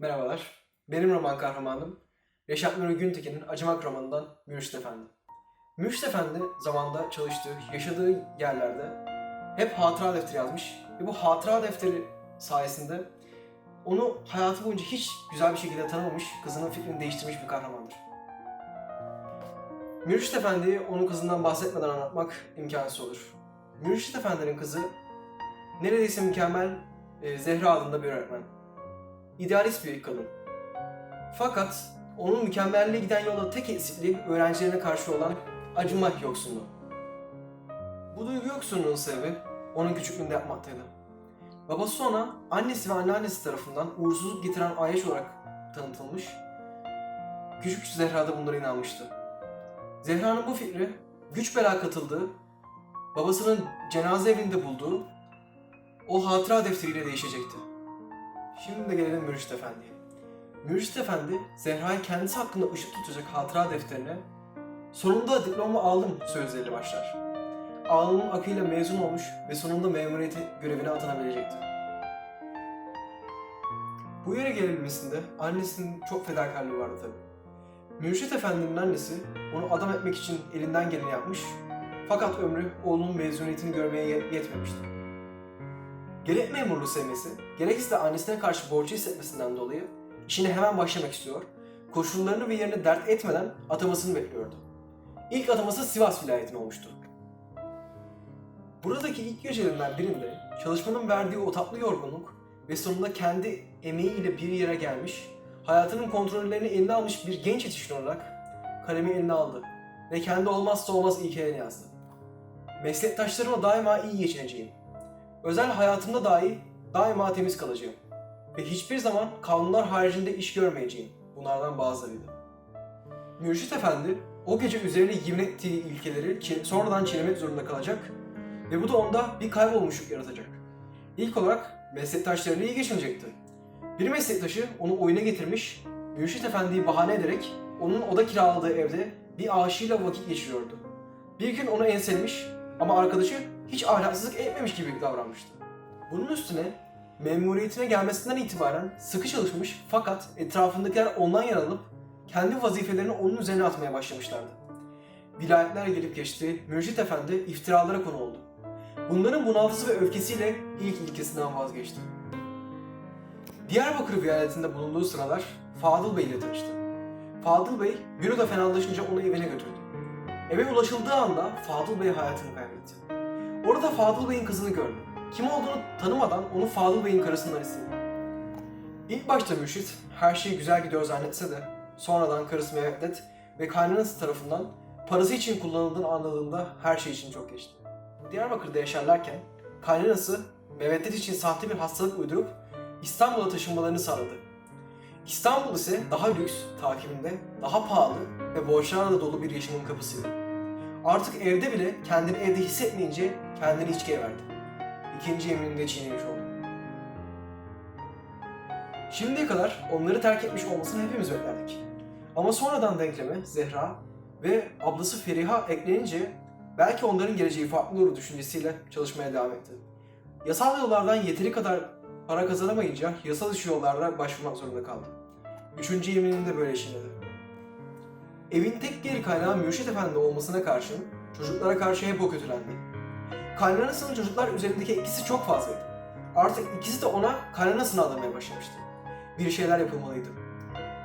Merhabalar, benim roman kahramanım Reşat Nuri Güntekin'in Acımak romanından Mürşit Efendi. Mürşit Efendi zamanda çalıştığı, yaşadığı yerlerde hep hatıra defteri yazmış ve bu hatıra defteri sayesinde onu hayatı boyunca hiç güzel bir şekilde tanımamış, kızının fikrini değiştirmiş bir kahramandır. Mürşit Efendi'yi onun kızından bahsetmeden anlatmak imkansız olur. Mürşit Efendi'nin kızı neredeyse mükemmel e, Zehra adında bir öğretmen idealist bir kadın. Fakat onun mükemmelliğe giden yolda tek eksikliği öğrencilerine karşı olan acıma yoksunluğu. Bu duygu yoksunluğunun sebebi onun küçüklüğünde yapmaktaydı. Babası ona annesi ve anneannesi tarafından uğursuzluk getiren Ayyaş olarak tanıtılmış. Küçük Zehra da bunlara inanmıştı. Zehra'nın bu fikri güç bela katıldığı, babasının cenaze evinde bulduğu o hatıra defteriyle değişecekti. Şimdi de gelelim Mürşit Efendi'ye. Mürşit Efendi, Zehra'yı kendisi hakkında ışık tutacak hatıra defterine sonunda diploma aldım sözleriyle başlar. Alnının akıyla mezun olmuş ve sonunda memuriyeti görevine atanabilecekti. Bu yere gelebilmesinde annesinin çok fedakarlığı vardı tabii. Mürşit Efendi'nin annesi onu adam etmek için elinden geleni yapmış fakat ömrü oğlunun mezuniyetini görmeye yet- yetmemişti. Gerek memurluğu sevmesi, gerekse de annesine karşı borcu hissetmesinden dolayı işine hemen başlamak istiyor, koşullarını ve yerini dert etmeden atamasını bekliyordu. İlk ataması Sivas vilayetine olmuştu. Buradaki ilk gecelerinden birinde çalışmanın verdiği o tatlı yorgunluk ve sonunda kendi emeğiyle bir yere gelmiş, hayatının kontrollerini eline almış bir genç yetişkin olarak kalemi eline aldı ve kendi olmazsa olmaz ilkelerini yazdı. Meslektaşlarıma daima iyi geçineceğim, özel hayatımda dahi daima temiz kalacağım. Ve hiçbir zaman kanunlar haricinde iş görmeyeceğim. Bunlardan bazılarıydı. Mürşit Efendi o gece üzerine yemin ettiği ilkeleri sonradan çiğnemek zorunda kalacak ve bu da onda bir kaybolmuşluk yaratacak. İlk olarak meslektaşlarıyla iyi geçinecekti. Bir meslektaşı onu oyuna getirmiş, Mürşit Efendi'yi bahane ederek onun oda kiraladığı evde bir aşığıyla vakit geçiriyordu. Bir gün onu enselemiş ama arkadaşı hiç ahlaksızlık etmemiş gibi davranmıştı. Bunun üstüne memuriyetine gelmesinden itibaren sıkı çalışmış fakat etrafındakiler ondan yaralıp kendi vazifelerini onun üzerine atmaya başlamışlardı. Vilayetler gelip geçti, Mürşit Efendi iftiralara konu oldu. Bunların bunaltısı ve öfkesiyle ilk ilkesinden vazgeçti. Diyarbakır vilayetinde bulunduğu sıralar Fadıl Bey ile tanıştı. Fadıl Bey büroda fenalaşınca onu evine götürdü. Eve ulaşıldığı anda Fadıl Bey hayatını kaybetti. Orada Fadıl Bey'in kızını gördü. Kim olduğunu tanımadan onu Fadıl Bey'in karısından istedi. İlk başta Mürşit her şey güzel gidiyor zannetse de sonradan karısı Mehmet ve kaynanası tarafından parası için kullanıldığını anladığında her şey için çok geçti. Diyarbakır'da yaşarlarken kaynanası Mehmet için sahte bir hastalık uydurup İstanbul'a taşınmalarını sağladı. İstanbul ise daha lüks takibinde, daha pahalı ve borçlarla dolu bir yaşamın kapısıydı. Artık evde bile kendini evde hissetmeyince kendini içkiye verdi. İkinci yeminini de çiğnemiş oldu. Şimdiye kadar onları terk etmiş olmasını hepimiz beklerdik. Ama sonradan denkleme Zehra ve ablası Feriha eklenince belki onların geleceği farklı olur düşüncesiyle çalışmaya devam etti. Yasal yollardan yeteri kadar para kazanamayınca yasal dışı yollarla başvurmak zorunda kaldı. Üçüncü yeminini böyle işledi. Evin tek geri kaynağı Mürşit Efendi olmasına karşın çocuklara karşı hep o kötülendi. Kaynanasının çocuklar üzerindeki etkisi çok fazlaydı. Artık ikisi de ona kaynanasını adamaya başlamıştı. Bir şeyler yapılmalıydı.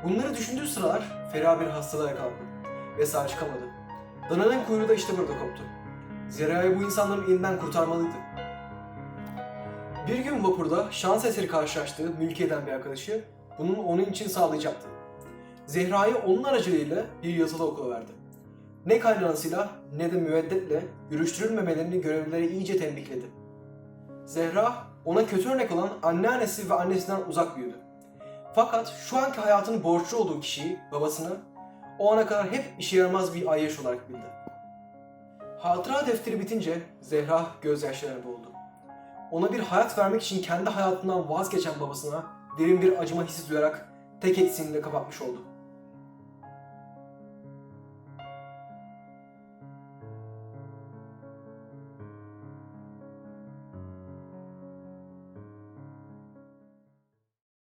Bunları düşündüğü sıralar Feriha bir hastalığa yakalandı ve sağ çıkamadı. Dananın kuyruğu da işte burada koptu. Zera'yı bu insanların elinden kurtarmalıydı. Bir gün vapurda şans eseri karşılaştığı mülkiyeden bir arkadaşı bunun onun için sağlayacaktı. Zehra'yı onun aracılığıyla bir yatılı okula verdi. Ne kaynanasıyla ne de müveddetle görüştürülmemelerini görevlileri iyice tembihledi. Zehra ona kötü örnek olan anneannesi ve annesinden uzak büyüdü. Fakat şu anki hayatının borçlu olduğu kişiyi, babasını, o ana kadar hep işe yaramaz bir ayyaş olarak bildi. Hatıra defteri bitince Zehra gözyaşlarına boğuldu. Ona bir hayat vermek için kendi hayatından vazgeçen babasına derin bir acıma hissi duyarak tek eksiğini kapatmış oldu.